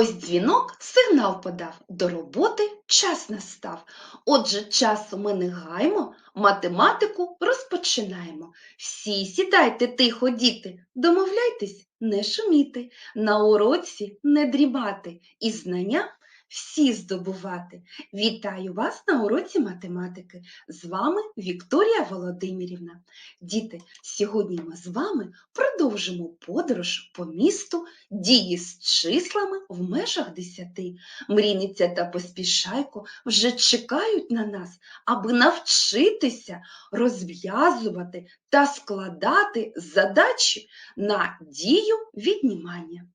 Ось дзвінок сигнал подав, до роботи час настав. Отже, часу ми не гаймо, математику розпочинаємо. Всі сідайте тихо, діти, домовляйтесь не шуміти, на уроці не дрібати і знання всі здобувати. Вітаю вас на уроці математики. З вами Вікторія Володимирівна. Діти, сьогодні ми з вами продовжимо подорож по місту дії з числами в межах десяти. Мрійниця та поспішайко вже чекають на нас, аби навчитися розв'язувати та складати задачі на дію віднімання.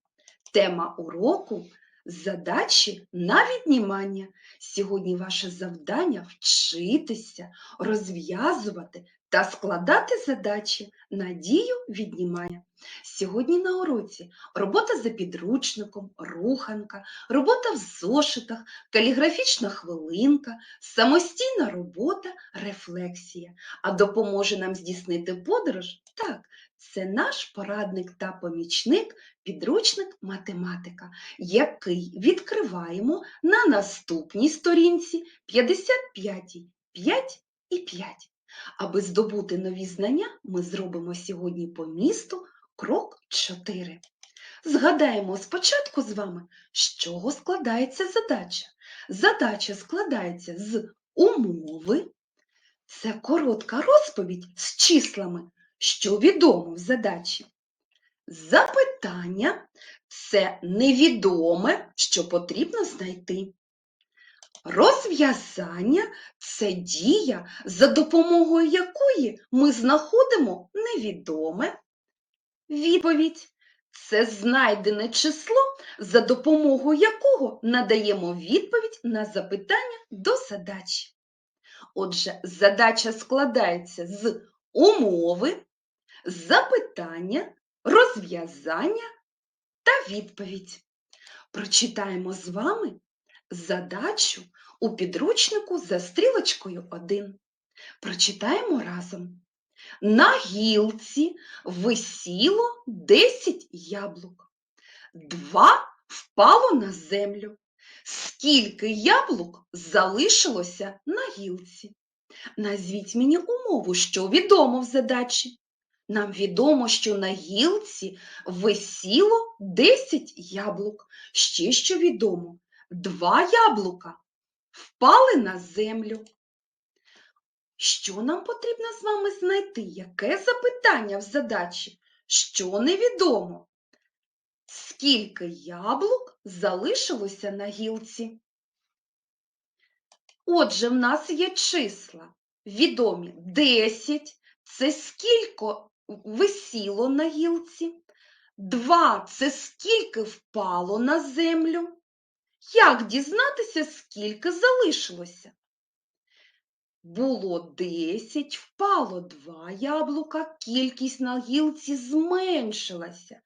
Тема уроку задачі на віднімання. Сьогодні ваше завдання вчитися, розв'язувати та складати задачі на дію віднімання. Сьогодні на уроці робота за підручником, руханка, робота в зошитах, каліграфічна хвилинка, самостійна робота, рефлексія. А допоможе нам здійснити подорож? Так, це наш порадник та помічник, підручник математика, який відкриваємо на наступній сторінці 55, 5 і 5. Аби здобути нові знання, ми зробимо сьогодні по місту крок 4. Згадаємо спочатку з вами, з чого складається задача. Задача складається з умови. Це коротка розповідь з числами, що відомо в задачі. Запитання це невідоме, що потрібно знайти. Розв'язання це дія, за допомогою якої ми знаходимо невідоме. Відповідь це знайдене число, за допомогою якого надаємо відповідь на запитання до задачі. Отже, задача складається з умови, запитання, розв'язання та відповідь. Прочитаємо з вами задачу у підручнику за стрілочкою 1. Прочитаємо разом. На гілці висіло 10 яблук. Два впало на землю. Скільки яблук залишилося на гілці? Назвіть мені умову, що відомо в задачі. Нам відомо, що на гілці висіло 10 яблук. Ще що відомо, два яблука впали на землю. Що нам потрібно з вами знайти? Яке запитання в задачі? Що невідомо? Скільки яблук залишилося на гілці? Отже, в нас є числа відомі 10 це скільки висіло на гілці, 2 це скільки впало на землю. Як дізнатися, скільки залишилося? Було 10, впало 2 яблука, кількість на гілці зменшилася.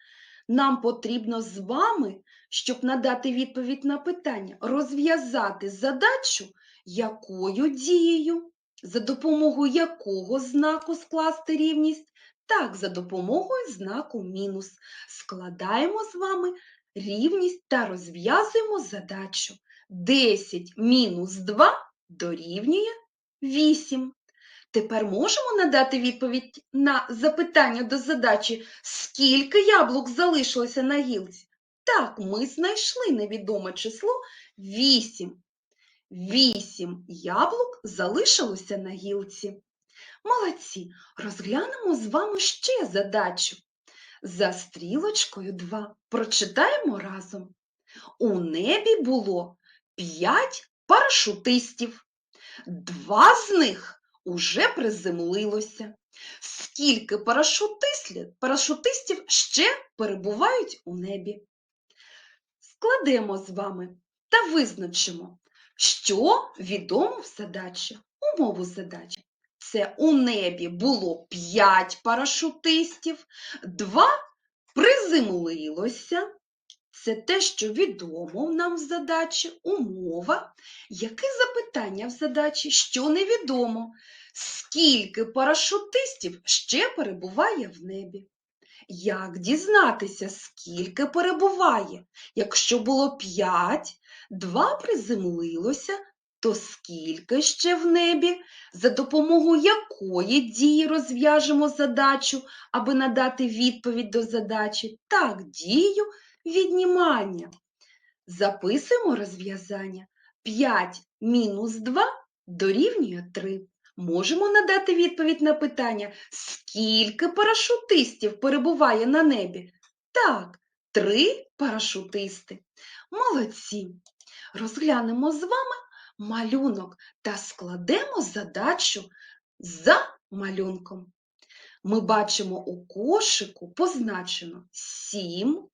Нам потрібно з вами, щоб надати відповідь на питання, розв'язати задачу, якою дією, за допомогою якого знаку скласти рівність, так, за допомогою знаку мінус. Складаємо з вами рівність та розв'язуємо задачу. 10 мінус 2 дорівнює 8. Тепер можемо надати відповідь на запитання до задачі, скільки яблук залишилося на гілці? Так, ми знайшли невідоме число 8. 8 яблук залишилося на гілці. Молодці, розглянемо з вами ще задачу. За стрілочкою 2 прочитаємо разом. У небі було 5 парашутистів. Два з них уже приземлилося. Скільки парашутистів, ще перебувають у небі? Складемо з вами та визначимо, що відомо в задачі, умову задачі. Це у небі було 5 парашутистів, 2 приземлилося. Це те, що відомо нам в задачі, умова. Яке запитання в задачі, що невідомо? Скільки парашутистів ще перебуває в небі? як дізнатися, скільки перебуває. Якщо було 5, 2 приземлилося, то скільки ще в небі? За допомогою якої дії розв'яжемо задачу, аби надати відповідь до задачі? Так, дію віднімання. Записуємо розв'язання. 5 мінус 2 дорівнює 3. Можемо надати відповідь на питання, скільки парашутистів перебуває на небі? Так, 3 парашутисти. Молодці. Розглянемо з вами малюнок та складемо задачу за малюнком. Ми бачимо у кошику позначено 7.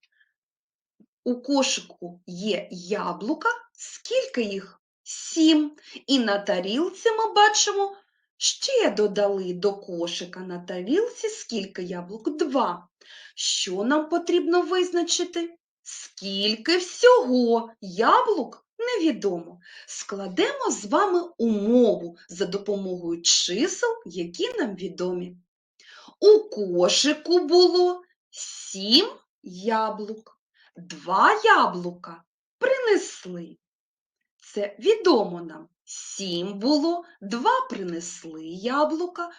У кошику є яблука. Скільки їх? 7. І на тарілці ми бачимо, ще додали до кошика на тарілці скільки яблук? 2. Що нам потрібно визначити? Скільки всього яблук невідомо. Складемо з вами умову за допомогою чисел, які нам відомі. У кошику було 7 яблук. Два яблука принесли. Це відомо нам. Сім було, два принесли яблука.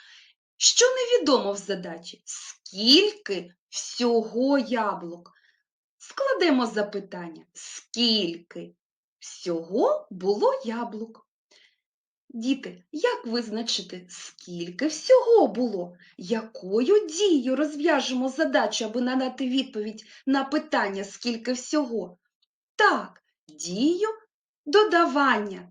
Що невідомо в задачі? Скільки всього яблук? Складемо запитання. Скільки всього було яблук? Діти, як визначити, скільки всього було? Якою дією розв'яжемо задачу, аби надати відповідь на питання, скільки всього? Так, дію додавання.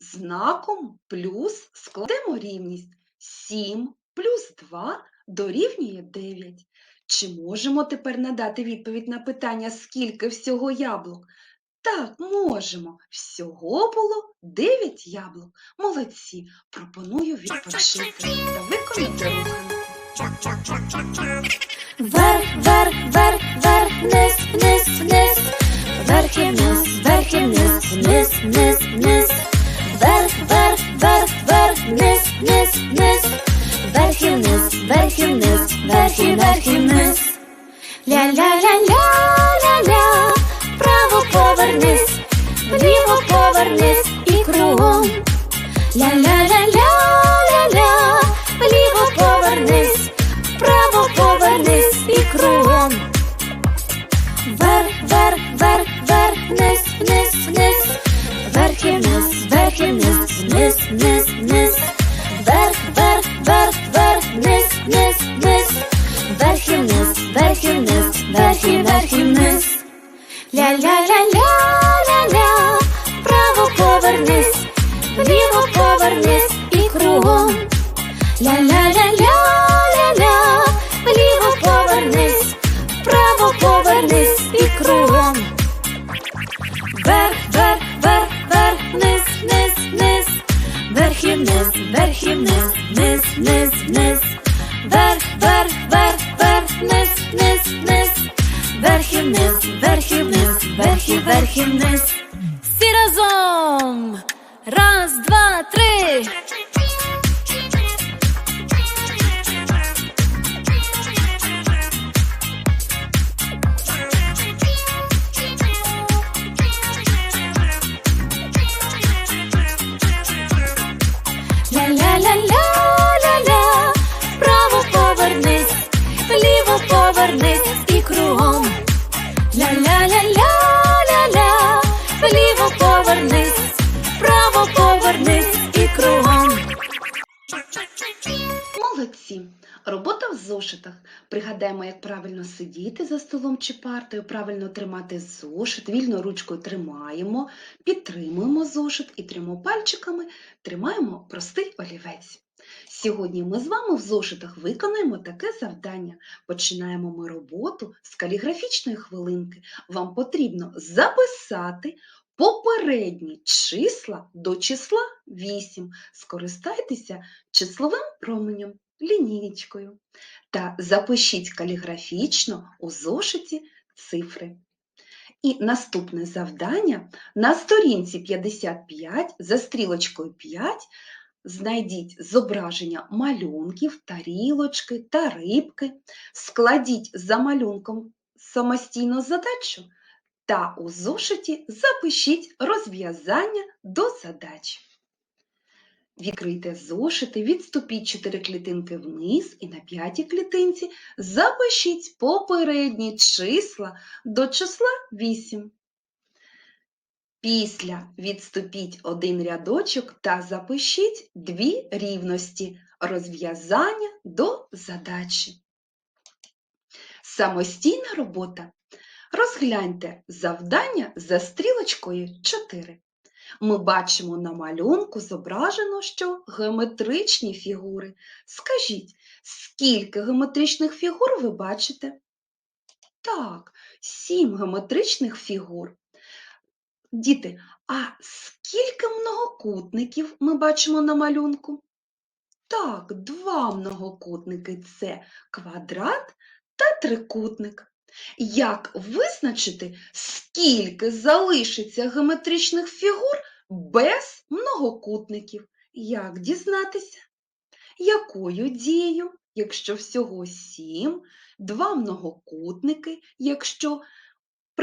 Знаком плюс складемо рівність. 7 плюс 2 дорівнює 9. Чи можемо тепер надати відповідь на питання, скільки всього яблук? Так, можемо. Всього було 9 яблук. Молодці. Пропоную відпочити та виконати руханку. Вверх, вверх, вверх, вверх, вниз, вниз, вниз, вверх і вниз, вверх і вниз, вниз, вниз, вниз, вверх, вверх, вверх, вверх, вниз, вниз, вниз, вверх і вниз, вверх і вниз, вверх і вниз. Ля-ля-ля-ля-ля-ля, повернись і кругом. Ля-ля-ля-ля-ля-ля, вліво повернись, вправо повернись і кругом. Вверх, вверх, вверх, вверх, вниз, вниз, вниз, вверх і вниз, вверх і вниз, вниз, вниз, вниз, вверх, вверх, вверх, вверх, вниз, вниз, вниз, вверх і вниз, вверх і вниз, вверх і вверх і вниз. Ля-ля-ля-ля-ля-ля, Вверх, вверх, вверх, вверх, вниз, вниз, вниз, вверх і вниз, вверх і вниз, вниз, вниз, вниз, вверх, вверх, вверх, вверх, вниз, вниз, вниз, вверх і вниз, вверх і вниз, вверх і вверх і вниз. Всі разом! Раз, два, три! Повернись і. Ля-ля-ля-ля-ля-ля, вліво повернись, вправо повернись і кругом. Молодці! Робота в зошитах. Пригадаємо, як правильно сидіти за столом чи партою, правильно тримати зошит, вільно ручкою тримаємо, підтримуємо зошит і трьома пальчиками тримаємо простий олівець. Сьогодні ми з вами в зошитах виконаємо таке завдання. Починаємо ми роботу з каліграфічної хвилинки. Вам потрібно записати попередні числа до числа 8. Скористайтеся числовим променем, лінієчкою та запишіть каліграфічно у зошиті цифри. І наступне завдання на сторінці 55 за стрілочкою 5 знайдіть зображення малюнків, тарілочки та рибки, складіть за малюнком самостійну задачу та у зошиті запишіть розв'язання до задач. Відкрийте зошити, відступіть 4 клітинки вниз і на п'ятій клітинці запишіть попередні числа до числа 8. Після відступіть один рядочок та запишіть дві рівності розв'язання до задачі. Самостійна робота. Розгляньте завдання за стрілочкою 4. Ми бачимо на малюнку зображено, що геометричні фігури. Скажіть, скільки геометричних фігур ви бачите? Так, сім геометричних фігур. Діти, а скільки многокутників ми бачимо на малюнку? Так, два многокутники це квадрат та трикутник. Як визначити, скільки залишиться геометричних фігур без многокутників? Як дізнатися? Якою дією, якщо всього сім, два многокутники, якщо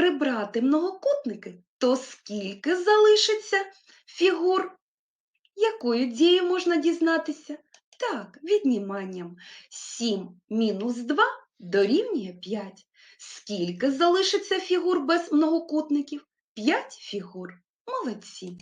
прибрати многокутники, то скільки залишиться фігур? Якою дією можна дізнатися? Так, відніманням. 7 мінус 2 дорівнює 5. Скільки залишиться фігур без многокутників? 5 фігур. Молодці.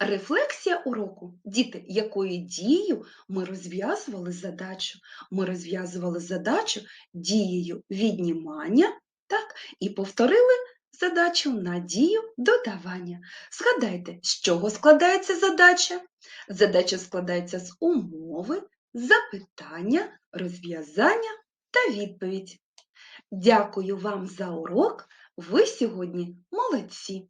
Рефлексія уроку. Діти, якою дією ми розв'язували задачу? Ми розв'язували задачу дією віднімання, так, і повторили задачу на дію додавання. Згадайте, з чого складається задача? Задача складається з умови, запитання, розв'язання та відповідь. Дякую вам за урок. Ви сьогодні молодці!